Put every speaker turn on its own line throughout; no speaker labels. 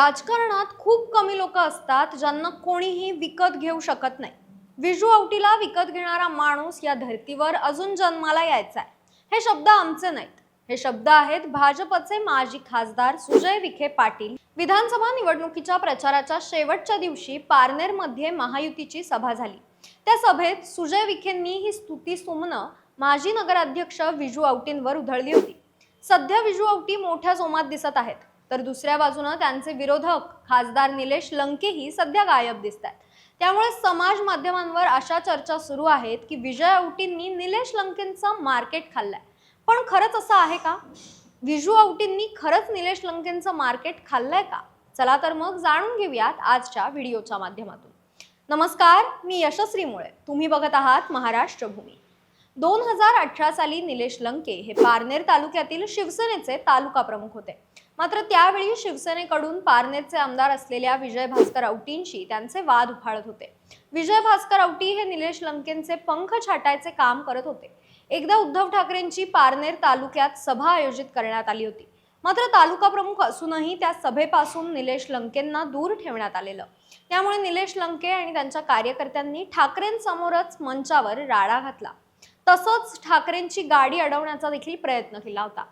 राजकारणात खूप कमी लोक असतात ज्यांना कोणीही विकत घेऊ शकत नाही. विजू औटीला विकत घेणारा माणूस या धर्तीवर अजून जन्माला यायचा आहे हे शब्द आमचे नाहीत. हे शब्द आहेत भाजपचे माजी खासदार सुजय विखे पाटील. विधानसभा निवडणुकीच्या प्रचाराच्या शेवटच्या दिवशी पारनेरमध्ये महायुतीची सभा झाली. त्या सभेत सुजय विखेंनी ही स्तुती सुमनं माजी नगराध्यक्ष विजू औटींवर उधळली होती. सध्या विजू औटी मोठ्या जोमात दिसत आहेत. तर दुसऱ्या बाजूनं त्यांचे विरोधक खासदार निलेश लंकेही सध्या गायब दिसत आहेत त्यामुळे समाज माध्यमांवर अशा चर्चा सुरू आहेत की विजय औटींनी निलेश लंकेंचं मार्केट खाल्लंय. पण खरंच असं आहे का? विजू औटींनी खरंच निलेश लंकेंचं मार्केट खाल्लंय का? चला तर मग जाणून घेऊयात आजच्या व्हिडिओच्या माध्यमातून. नमस्कार मी यशस्वी मुळे. तुम्ही बघत आहात महाराष्ट्र भूमी दोन हजार अठरा साली निलेश लंके हे पारनेर तालुक्यातील शिवसेनेचे तालुका प्रमुख होते. मात्र त्यावेळी शिवसेनेकडून पारनेरचे आमदार असलेल्या विजय भास्कर औटींशी त्यांचे वाद उफाळत होते. विजय भास्कर औटी हे निलेश लंकेंचे पंख छाटायचे काम करत होते. एकदा उद्धव ठाकरेंची पारनेर तालुक्यात सभा आयोजित करण्यात आली होती. मात्र तालुका प्रमुख असूनही त्या सभेपासून निलेश लंकेंना दूर ठेवण्यात आलेलं. त्यामुळे निलेश लंके आणि त्यांच्या कार्यकर्त्यांनी ठाकरेंसमोरच मंचावर राडा घातला. तसंच ठाकरेंची गाडी अडवण्याचा देखील प्रयत्न केला होता.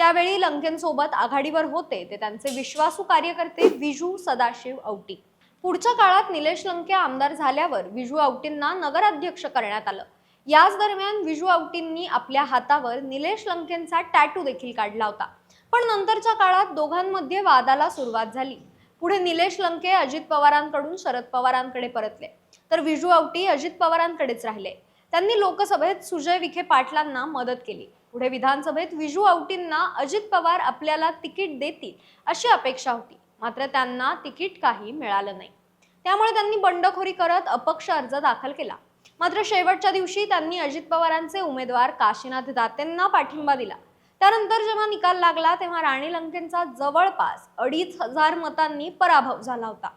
त्यावेळी लंकेंसोबत आघाडीवर होते. ते त्यांचे विश्वासू कार्यकर्ते विजू सदाशिव औटी. पुढच्या काळात निलेश लंके आमदार झाल्यावर विजू औटींना नगराध्यक्ष करण्यात आलं. याच दरम्यान विजू औटींनी आपल्या हातावर निलेश लंकेंचा टॅटू देखील काढला होता. पण नंतरच्या काळात दोघांमध्ये वादाला सुरुवात झाली. पुढे निलेश लंके अजित पवारांकडून शरद पवारांकडे परतले. तर विजू औटी अजित पवारांकडेच राहिले. त्यांनी लोकसभेत सुजय विखे पाटलांना मदत केली. पुढे विधानसभेत विजू औटींना अजित पवार आपल्याला तिकीट देतील अशी अपेक्षा होती. मात्र त्यांना तिकीट काही मिळालं नाही. त्यामुळे त्यांनी बंडखोरी करत अपक्ष अर्ज दाखल केला. मात्र शेवटच्या दिवशी त्यांनी अजित पवारांचे उमेदवार काशीनाथ दातेंना पाठिंबा दिला. त्यानंतर जेव्हा निकाल लागला तेव्हा राणी लंकेंचा जवळपास अडीच हजार मतांनी पराभव झाला होता.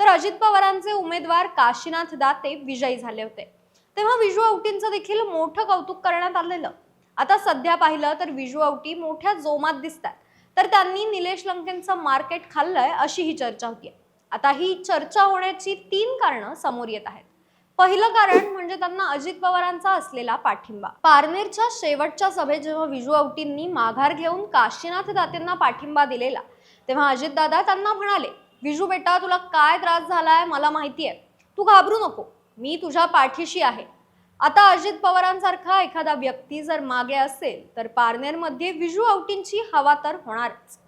तर अजित पवारांचे उमेदवार काशीनाथ दाते विजयी झाले होते. तेव्हा विजू औटींचं देखील मोठं कौतुक करण्यात आलेलं. आता सध्या पाहिलं तर विजू औटी मोठ्या जोमात दिसतात. तर त्यांनी निलेश लंकेंचं मार्केट खाल्लंय अशी ही चर्चा होती. आता ही चर्चा होण्याची तीन कारणं समोर येत आहेत. पहिलं कारण म्हणजे त्यांना अजित पवारांचा असलेला पाठिंबा. पारनेरच्या शेवटच्या सभेत जेव्हा विजू औटींनी माघार घेऊन काशीनाथ दातेंना पाठिंबा दिलेला तेव्हा अजितदादा त्यांना म्हणाले विजू बेटा तुला काय त्रास झालाय? मला माहिती आहे तू घाबरू नको. मी तुझ्या पाठीशी आहे. आता अजित पवारांसारखा एखादा व्यक्ती जर मागे असेल तर पारनेरमध्ये विजू औटींची हवा तर होणारच.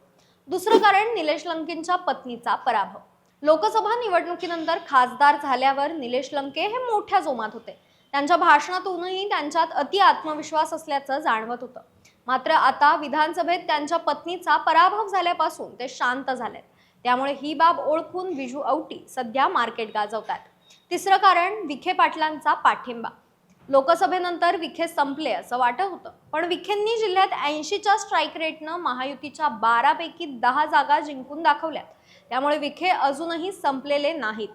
दुसरं कारण निलेश लंकेंच्या पत्नीचा पराभव. लोकसभा निवडणुकीनंतर खासदार झाल्यावर निलेश लंके हे मोठ्या जोमात होते. त्यांच्या भाषणातूनही त्यांच्यात अति आत्मविश्वास असल्याचं जाणवत होतं. मात्र आता विधानसभेत त्यांच्या पत्नीचा पराभव झाल्यापासून ते शांत झालेत. त्यामुळे ही बाब ओळखून विजू औटी सध्या मार्केट गाजवतात. तिसरं कारण विखे पाटलांचा पाठिंबा. लोकसभेनंतर विखे संपले असं वाटत होतं. पण विखेंनी जिल्ह्यात ऐंशीच्या स्ट्राईक रेटनं महायुतीच्या बारापैकी दहा जागा जिंकून दाखवल्यात. त्यामुळे विखे अजूनही संपलेले नाहीत.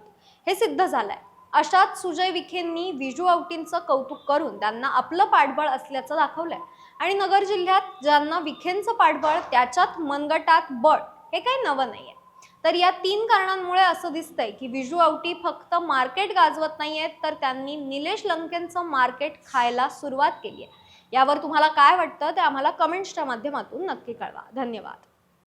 हे सिद्ध झालंय. अशात सुजय विखेंनी विजू औटींचं कौतुक करून त्यांना आपलं पाठबळ असल्याचं दाखवलंय. आणि नगर जिल्ह्यात ज्यांना विखेंचं पाठबळ त्याच्यात मनगटात बळ हे काही नवं नाहीये. तर या तीन कारणांमुळे असं दिसतंय की विजू आउटी फक्त मार्केट गाजवत नाहीयेत तर त्यांनी निलेश लंकेंचं मार्केट खायला सुरुवात केली आहे यावर तुम्हाला काय वाटतं ते आम्हाला कमेंट्सच्या माध्यमातून नक्की कळवा. धन्यवाद.